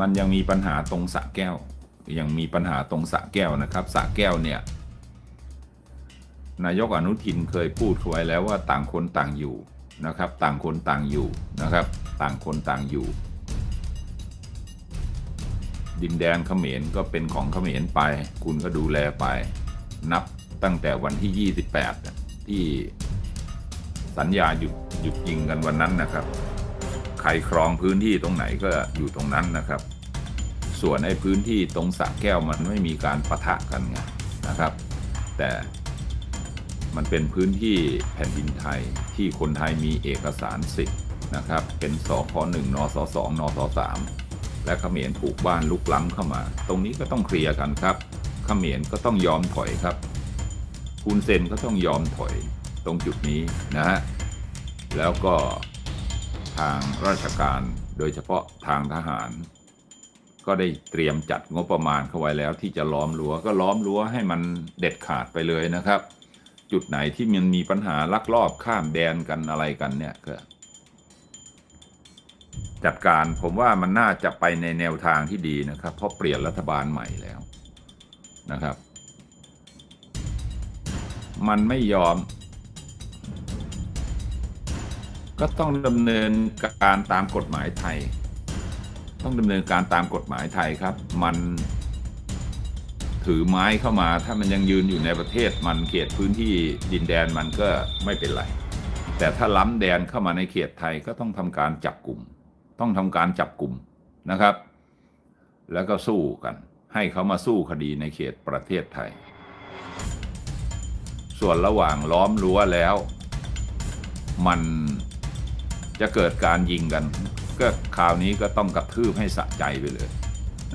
มันยังมีปัญหาตรงสะแก้ว ยังมีปัญหาตรงสะแก้วนะครับสะแก้วเนี่ย นายกอนุทินเคยพูดไว้แล้วว่าต่างคนต่างอยู่นะครับ ต่างคนต่างอยู่นะครับ ต่างคนต่างอยู่ ดินแดนเขมรก็เป็นของเขมรไป คุณก็ดูแลไป นับตั้งแต่วันที่ 28 ที่สัญญาหยุดหยุดยิงกันวันนั้นนะครับ ใครครองพื้นที่ตรงไหนก็อยู่ตรงนั้นนะครับ ส่วนไอ้พื้นที่ตรงสระแก้วมันไม่มีการปะทะกันไงนะครับ แต่มันเป็นพื้นที่แผ่นดินไทยที่คนไทยมีเอกสารสิทธิ์นะครับ เป็นสคหนึ่งนสสองนสสามและเขมรปลูกบ้านลุกล้ำเข้ามา ตรงนี้ก็ต้องเคลียร์กันครับเขมรก็ต้องยอมถอยครับคุณเซนก็ต้องยอมถอยตรงจุดนี้นะฮะแล้วก็ ทางราชการ โดยเฉพาะทางทหาร ก็ได้เตรียมจัดงบประมาณเข้าไว้แล้ว ที่จะล้อมรั้วก็ล้อมรั้วให้มันเด็ดขาดไปเลยนะครับ จุดไหนที่มันมีปัญหาลักลอบข้ามแดนกันอะไรกันเนี่ยก็จัดการผมว่ามันน่าจะไปในแนวทางที่ดีนะครับ เพราะเปลี่ยนรัฐบาลใหม่แล้วนะครับ มันไม่ยอม ก็ต้องดำเนินการตามกฎหมายไทย ต้องดำเนินการตามกฎหมายไทยครับ มันถือไม้เข้ามา ถ้ามันยังยืนอยู่ในประเทศมันเขตพื้นที่ดินแดนมันก็ไม่เป็นไร แต่ถ้าล้ำแดนเข้ามาในเขตไทยก็ต้องทำการจับกลุ่ม ต้องทำการจับกลุ่มนะครับ แล้วก็สู้กัน ให้เขามาสู้คดีในเขตประเทศไทย ส่วนระหว่างล้อมรั้วแล้ว มัน จะเกิดการยิงกัน ก็คราวนี้ก็ต้องกระทืบให้สะใจไปเลย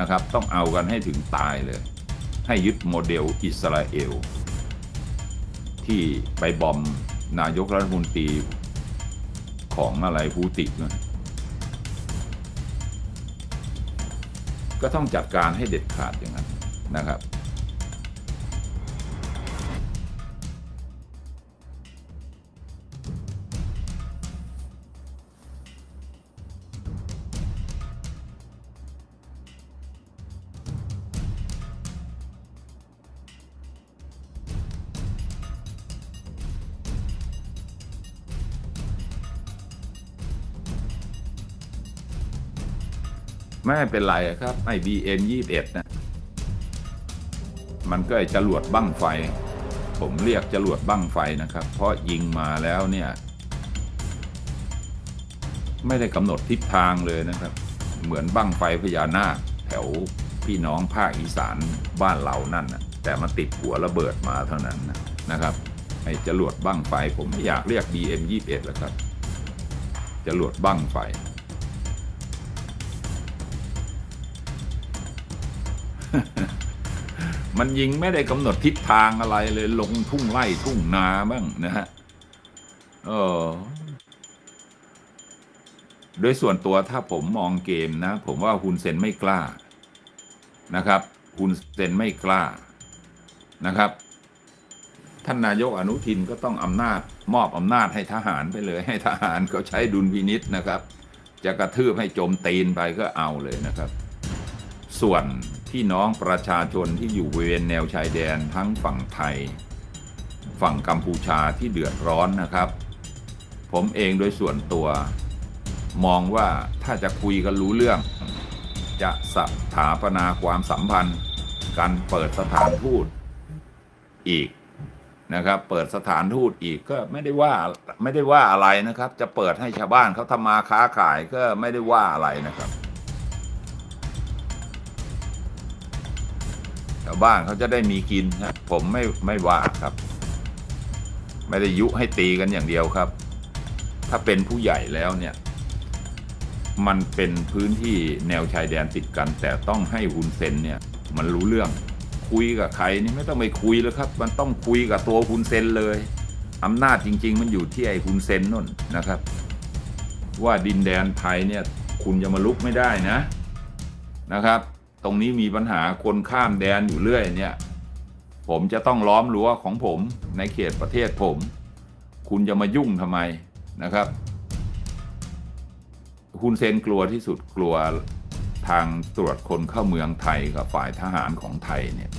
นะครับ ต้องเอากันให้ถึงตายเลย ให้ยึดโมเดลอิสราเอล ที่ไปบอมนายกรัฐมนตรีของอะไรพูตินะก็ต้องจัดการให้เด็ดขาดอย่างนั้นนะครับ ไม่เป็นไรครับไอ้ BN 21นะมันก็ไอ้จรวดบั้งไฟ ผมเรียกจรวดบั้งไฟนะครับ เพราะยิงมาแล้วเนี่ย ไม่ได้กำหนดทิศทางเลยนะครับ เหมือนบั้งไฟพญานาคแถวพี่น้องภาคอีสานบ้านเรานั่นนะแต่มันติดหัวระเบิดมาเท่านั้นนะครับไอ้จรวดบั้งไฟ ผมไม่อยากเรียก BN 21 แล้วครับจรวดบั้งไฟ มันยิงไม่ได้กำหนดทิศทางอะไรเลยลงทุ่งไร่ทุ่งนาบ้างนะฮะเออโดยส่วนตัวถ้าผมมองเกมนะ ผมว่าฮุนเซนไม่กล้านะครับฮุนเซนไม่กล้านะครับ ท่านนายกอนุทินก็ต้องอำนาจ มอบอำนาจให้ทหารไปเลย ให้ทหารเขาใช้ดุลพินิษนะครับ จะกระทืบให้โจมตีนไปก็เอาเลยนะครับ ส่วน พี่น้องประชาชนที่อยู่บริเวณแนวชายแดนทั้งฝั่งไทย ฝั่งกัมพูชาที่เดือดร้อนนะครับ ผมเองโดยส่วนตัว มองว่าถ้าจะคุยกันรู้เรื่อง จะสถาปนาความสัมพันธ์ การเปิดสถานทูตอีกนะครับเปิดสถานทูตอีกก็ไม่ได้ว่าไม่ได้ว่าอะไรนะครับ จะเปิดให้ชาวบ้านเขาทำมาค้าขายก็ไม่ได้ว่าอะไรนะครับ บ้านเขาจะได้มีกินนะผมไม่ไม่ว่าครับ ไม่ได้ยุให้ตีกันอย่างเดียวครับ ถ้าเป็นผู้ใหญ่แล้วเนี่ย มันเป็นพื้นที่แนวชายแดนติดกัน แต่ต้องให้ฮุนเซนเนี่ย มันรู้เรื่องคุยกับใครนี่ไม่ต้องไปคุยแล้วครับ มันต้องคุยกับตัวฮุนเซนเลยอำนาจจริง ๆ มันอยู่ที่ไอ้ฮุนเซนนู่นนะครับ ว่าดินแดนไทยเนี่ย คุณจะมาลุกไม่ได้นะนะครับ ตรงนี้มีปัญหาคนข้ามแดนอยู่เรื่อยเนี่ย ผมจะต้องล้อมรั้วของผมในเขตประเทศผม คุณจะมายุ่งทำไมนะครับฮุนเซนกลัวที่สุดกลัวทางตรวจคนเข้าเมืองไทยกับฝ่ายทหารของไทยเนี่ย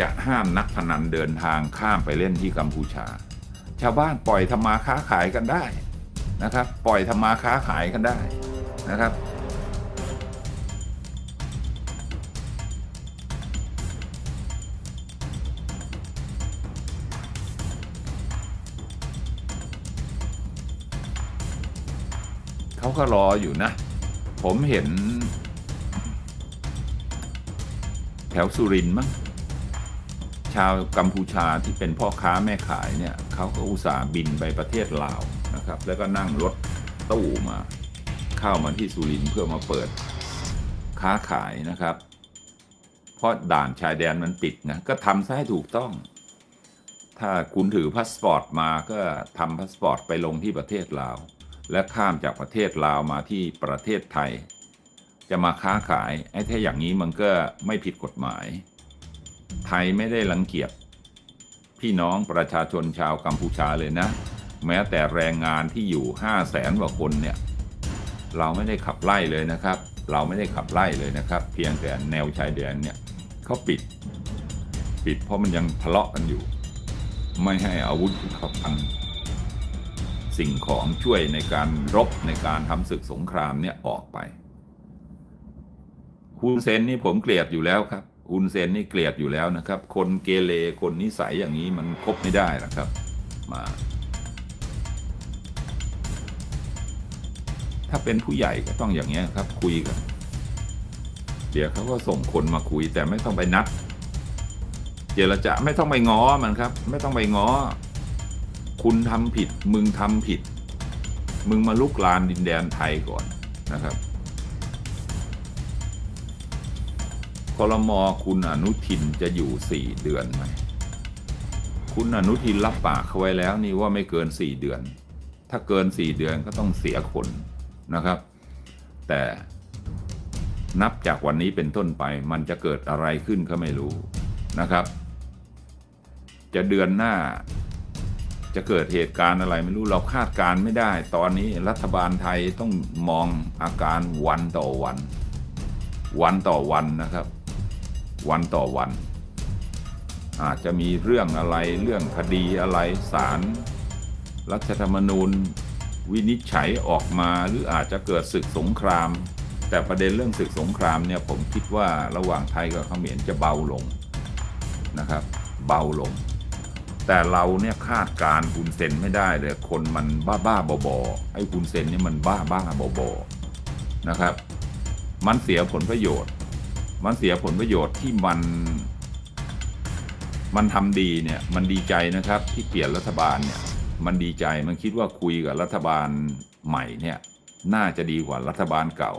จะห้ามนักพนันเดินทางข้ามไปเล่นที่กัมพูชา ชาวบ้านปล่อยทำมาค้าขายกันได้นะครับ ปล่อยทำมาค้าขายกันได้นะครับ เขาก็รออยู่นะ ผมเห็น แถวสุรินทร์มั้งชาวกัมพูชาที่เป็นพ่อค้าแม่ขายเนี่ยเขาก็อุตส่าห์บินไปประเทศลาวนะครับ แล้วก็นั่งรถตู้มา เข้ามาที่สุรินทร์เพื่อมาเปิดค้าขายนะครับ เพราะด่านชายแดนมันปิดนะก็ทำซะให้ถูกต้อง ถ้าคุณถือพาสปอร์ตมาก็ทำพาสปอร์ตไปลงที่ประเทศลาว และข้ามจากประเทศลาวมาที่ประเทศไทย จะมาค้าขายไอ้ถ้าอย่างนี้มันก็ไม่ผิดกฎหมาย ไทยไม่ได้รังเกียจพี่น้องประชาชนชาวกัมพูชาเลยนะ แม้แต่แรงงานที่อยู่5 0 0แสนกว่าคนเนี่ยเราไม่ได้ขับไล่เลยนะครับ เราไม่ได้ขับไล่เลยนะครับ เพียงแต่แนวชายแดนเนี่ยเขาปิด ปิดเพราะมันยังทะเลาะกันอยู่ ไม่ให้อาวุธยุทโธภัณฑ์ สิ่งของช่วยในการรบในการทำศึกสงครามเนี่ยออกไปฮุนเซนนี่ผมเกลียดอยู่แล้วครับฮุนเซนนี่เกลียดอยู่แล้วนะครับ คนเกเรคนนิสัยอย่างนี้มันคบไม่ได้นะครับ มา ถ้าเป็นผู้ใหญ่ก็ต้องอย่างเงี้ยครับ คุยกัน เดี๋ยวเขาก็ส่งคนมาคุยแต่ไม่ต้องไปนัด เจรจาไม่ต้องไปง้อมันครับ ไม่ต้องไปง้อ คุณทำผิดมึงทำผิด มึงมาลุกลานดินแดนไทยก่อนนะครับคลมอคุณอนุทินจะอยู่สี่เดือนไหมคุณอนุทินรับปากเขาไว้แล้วนี่ว่าไม่เกินสี่เดือน ถ้าเกินสี่เดือนก็ต้องเสียคนนะครับ แต่นับจากวันนี้เป็นต้นไปมันจะเกิดอะไรขึ้นก็ไม่รู้นะครับ จะเดือนหน้า จะเกิดเหตุการณ์อะไรไม่รู้เราคาดการณ์ไม่ได้ ตอนนี้รัฐบาลไทยต้องมองอาการวันต่อวัน วันต่อวันนะครับ วันต่อวัน อาจจะมีเรื่องอะไรเรื่องคดีอะไรศาลรัฐธรรมนูญ วินิจฉัยออกมาหรืออาจจะเกิดศึกสงคราม แต่ประเด็นเรื่องศึกสงครามเนี่ยผมคิดว่าระหว่างไทยกับเขมรจะเบาลงนะครับ เบาลง แต่เราเนี่ยคาดการณ์คุณเซนไม่ได้เลยคนมันบ้าบ้าๆบอไอ้คุณเซนนี่มันบ้าบ้าๆบอนะครับ มันเสียผลประโยชน์ มันเสียผลประโยชน์ที่มันมันทำดีเนี่ยมันดีใจนะครับที่เปลี่ยนรัฐบาลเนี่ยมันดีใจมันคิดว่าคุยกับรัฐบาลใหม่เนี่ยน่าจะดีกว่ารัฐบาลเก่า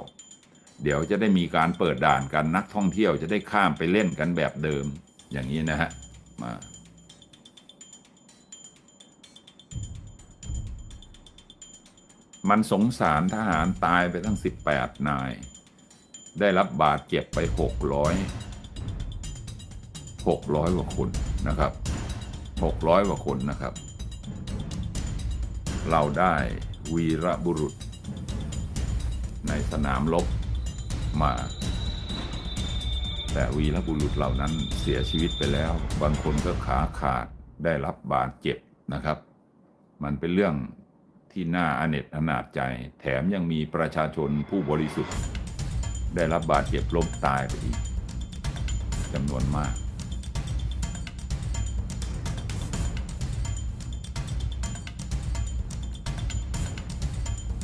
เดี๋ยวจะได้มีการเปิดด่านกันนักท่องเที่ยวจะได้ข้ามไปเล่นกันแบบเดิมอย่างนี้นะฮะมา มันสงสารทหารตายไปตั้ง 18 นาย ได้รับบาดเจ็บไป 600 600 กว่าคนนะครับ 600 กว่าคนนะครับ เราได้วีรบุรุษ ในสนามรบมา แต่วีรบุรุษเหล่านั้นเสียชีวิตไปแล้ว บางคนก็ขาขาดได้รับบาดเจ็บนะครับ มันเป็นเรื่อง ที่น่าอเนจอนาจใจ แถมยังมีประชาชนผู้บริสุทธิ์ ได้รับบาดเจ็บล้มตายไปอีกจำนวนมาก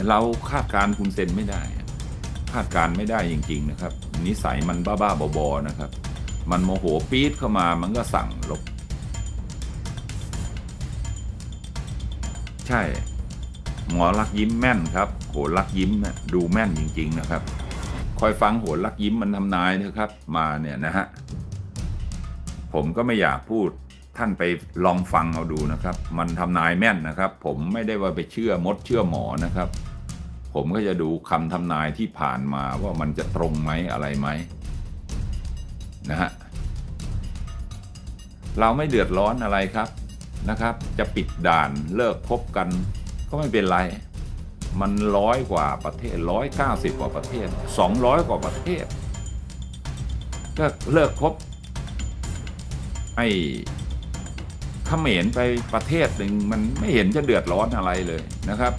เราคาดการณ์คุณเซนไม่ได้ คาดการณ์ไม่ได้จริง ๆ นะครับ นิสัยมันบ้าๆบอๆนะครับ มันโมโหปี๊ดเข้ามามันก็สั่งลบ ใช่ หมอรักยิ้มแม่นครับ โหรักยิ้มเนี่ยดูแม่นจริง ๆ นะครับ คอยฟังโหรักยิ้มมันทำนายนะครับ มาเนี่ยนะฮะ ผมก็ไม่อยากพูดท่านไปลองฟังเอาดูนะครับ มันทำนายแม่นนะครับ ผมไม่ได้ว่าไปเชื่อมดเชื่อหมอนะครับ ผมก็จะดูคำทำนายที่ผ่านมาว่ามันจะตรงไหมอะไรไหมนะฮะเราไม่เดือดร้อนอะไรครับนะครับ จะปิดด่านเลิกพบกัน ก็ไม่เป็นไร มันร้อยกว่าประเทศร้อยเก้าสิบกว่าประเทศสองร้อยกว่าประเทศ ก็เลิกคบไอ้เขมรไปประเทศหนึ่งมันไม่เห็นจะเดือดร้อนอะไรเลยนะครับ